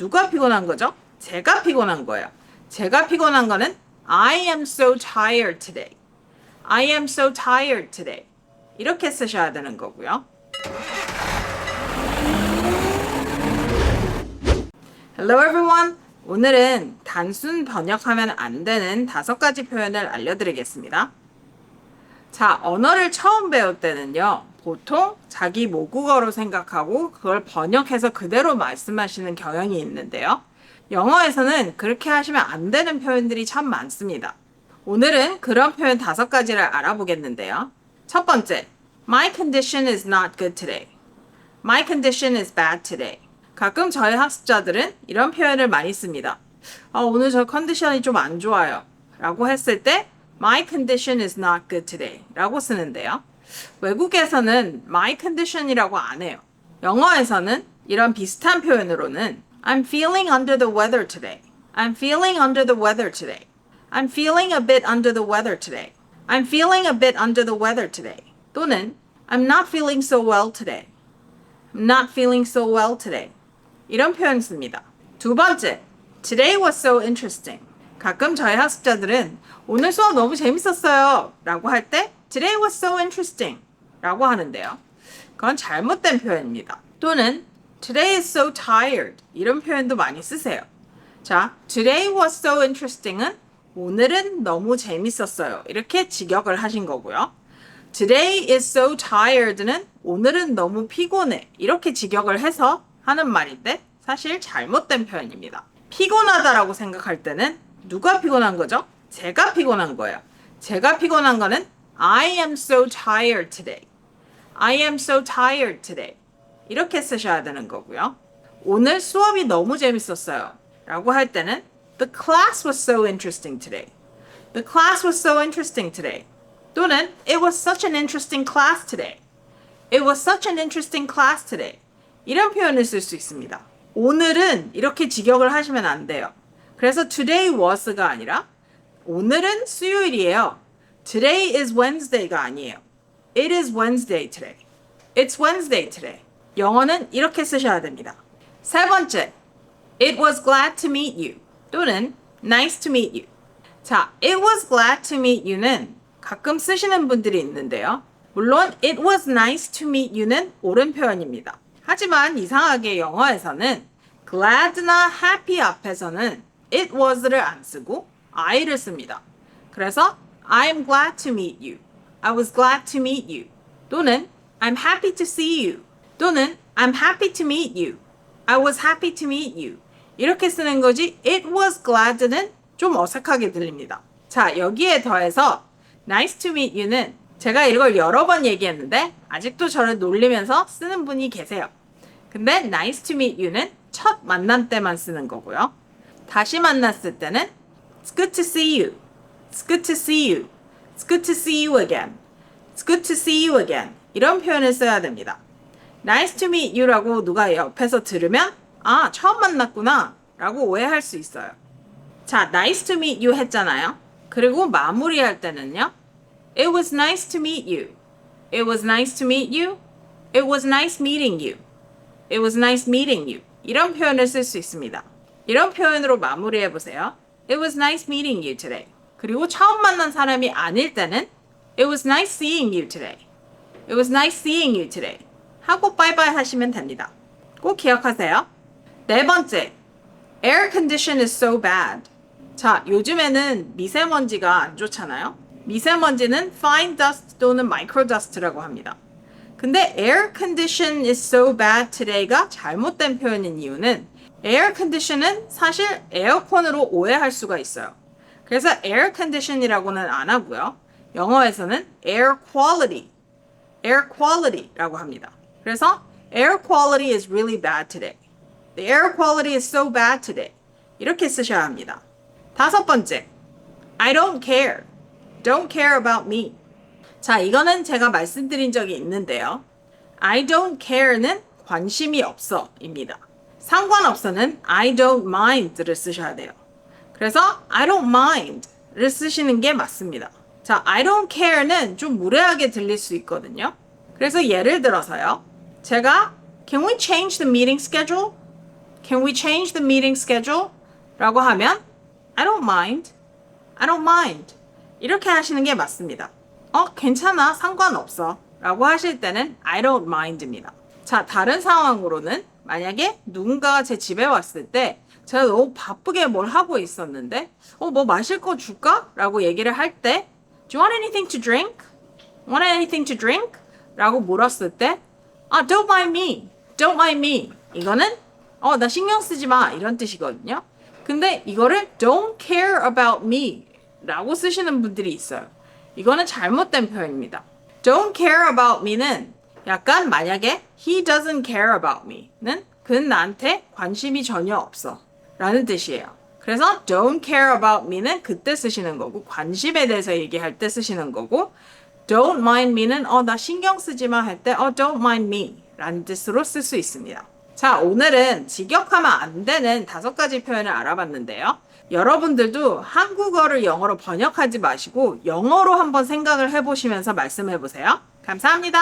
누가 피곤한 거죠? 제가 피곤한 거예요. 제가 피곤한 거는 I am so tired today. I am so tired today. 이렇게 쓰셔야 되는 거고요. Hello everyone. 오늘은 단순 번역하면 안 되는 다섯 가지 표현을 알려드리겠습니다. 자, 언어를 처음 배울 때는요, 보통 자기 모국어로 생각하고 그걸 번역해서 그대로 말씀하시는 경향이 있는데요. 영어에서는 그렇게 하시면 안 되는 표현들이 참 많습니다. 오늘은 그런 표현 다섯 가지를 알아보겠는데요. 첫 번째, My condition is not good today. My condition is bad today. 가끔 저희 학습자들은 이런 표현을 많이 씁니다. 아, 오늘 저 컨디션이 좀 안 좋아요. 라고 했을 때 My condition is not good today. 라고 쓰는데요. 외국에서는 my condition이라고 안 해요. 영어에서는 이런 비슷한 표현으로는 I'm feeling under the weather today. I'm feeling under the weather today. I'm feeling a bit under the weather today. I'm feeling a bit under the weather today. 또는 I'm not feeling so well today. I'm not feeling so well today. 이런 표현 씁니다. 두 번째, Today was so interesting. 가끔 저희 학습자들은 오늘 수업 너무 재밌었어요. 라고 할 때 Today was so interesting. 라고 하는데요. 그건 잘못된 표현입니다. 또는 Today is so tired. 이런 표현도 많이 쓰세요. 자, Today was so interesting은 오늘은 너무 재밌었어요. 이렇게 직역을 하신 거고요. Today is so tired는 오늘은 너무 피곤해. 이렇게 직역을 해서 하는 말인데 사실 잘못된 표현입니다. 피곤하다라고 생각할 때는 누가 피곤한 거죠? 제가 피곤한 거예요. 제가 피곤한 거는 I am so tired today. I am so tired today. 이렇게 쓰셔야 되는 거고요. 오늘 수업이 너무 재밌었어요. 라고 할 때는 The class was so interesting today. The class was so interesting today. 또는 It was such an interesting class today. It was such an interesting class today. 이런 표현을 쓸 수 있습니다. 오늘은 이렇게 직역을 하시면 안 돼요. 그래서 today was가 아니라 오늘은 수요일이에요. Today is Wednesday가 아니에요. It is Wednesday today. It's Wednesday today. 영어는 이렇게 쓰셔야 됩니다. 세 번째, It was glad to meet you 또는 Nice to meet you. 자, It was glad to meet you는 가끔 쓰시는 분들이 있는데요. 물론 It was nice to meet you는 옳은 표현입니다. 하지만 이상하게 영어에서는 glad나 happy 앞에서는 it was를 안 쓰고 I를 씁니다. 그래서 I'm glad to meet you. I was glad to meet you. 또는 I'm happy to see you. 또는 I'm happy to meet you. I was happy to meet you. 이렇게 쓰는 거지 it was glad는 좀 어색하게 들립니다. 자, 여기에 더해서 nice to meet you는 제가 이걸 여러 번 얘기했는데 아직도 저를 놀리면서 쓰는 분이 계세요. 근데 nice to meet you는 첫 만남 때만 쓰는 거고요. 다시 만났을 때는 It's good to see you. It's good to see you. It's good to see you again. It's good to see you again. 이런 표현을 써야 됩니다. Nice to meet you라고 누가 옆에서 들으면 아, 처음 만났구나 라고 오해할 수 있어요. 자, nice to meet you 했잖아요. 그리고 마무리할 때는요. It was nice to meet you. It was nice to meet you. It was nice meeting you. It was nice meeting you. 이런 표현을 쓸 수 있습니다. 이런 표현으로 마무리해 보세요. It was nice meeting you today. 그리고 처음 만난 사람이 아닐 때는 It was nice seeing you today. It was nice seeing you today. 하고 바이바이 하시면 됩니다. 꼭 기억하세요. 네 번째. Air condition is so bad. 자, 요즘에는 미세먼지가 안 좋잖아요. 미세먼지는 fine dust 또는 micro dust라고 합니다. 근데 air condition is so bad today가 잘못된 표현인 이유는 air condition은 사실 에어컨으로 오해할 수가 있어요. 그래서 air condition이라고는 안 하고요. 영어에서는 air quality, air quality라고 합니다. 그래서 air quality is really bad today. The air quality is so bad today. 이렇게 쓰셔야 합니다. 다섯 번째, I don't care. Don't care about me. 자, 이거는 제가 말씀드린 적이 있는데요. I don't care는 관심이 없어입니다. 상관없어는 I don't mind를 쓰셔야 돼요. 그래서 I don't mind를 쓰시는 게 맞습니다. 자, I don't care는 좀 무례하게 들릴 수 있거든요. 그래서 예를 들어서요. 제가 Can we change the meeting schedule? Can we change the meeting schedule? 라고 하면 I don't mind. I don't mind. 이렇게 하시는 게 맞습니다. 어, 괜찮아. 상관없어. 라고 하실 때는 I don't mind입니다. 자, 다른 상황으로는 만약에 누군가가 제 집에 왔을 때 제가 너무 바쁘게 뭘 하고 있었는데 어, 뭐 마실 거 줄까? 라고 얘기를 할 때 Do you want anything to drink? Want anything to drink? 라고 물었을 때 아, don't mind me. don't mind me. 이거는 어, 나 신경 쓰지 마. 이런 뜻이거든요. 근데 이거를 don't care about me 라고 쓰시는 분들이 있어요. 이거는 잘못된 표현입니다. don't care about me는 약간 만약에 he doesn't care about me는 그는 나한테 관심이 전혀 없어 라는 뜻이에요. 그래서 don't care about me는 그때 쓰시는 거고 관심에 대해서 얘기할 때 쓰시는 거고 don't mind me는 어 나 신경 쓰지 마 할 때 어 don't mind me 라는 뜻으로 쓸 수 있습니다. 자, 오늘은 직역하면 안 되는 다섯 가지 표현을 알아봤는데요. 여러분들도 한국어를 영어로 번역하지 마시고 영어로 한번 생각을 해보시면서 말씀해 보세요. 감사합니다.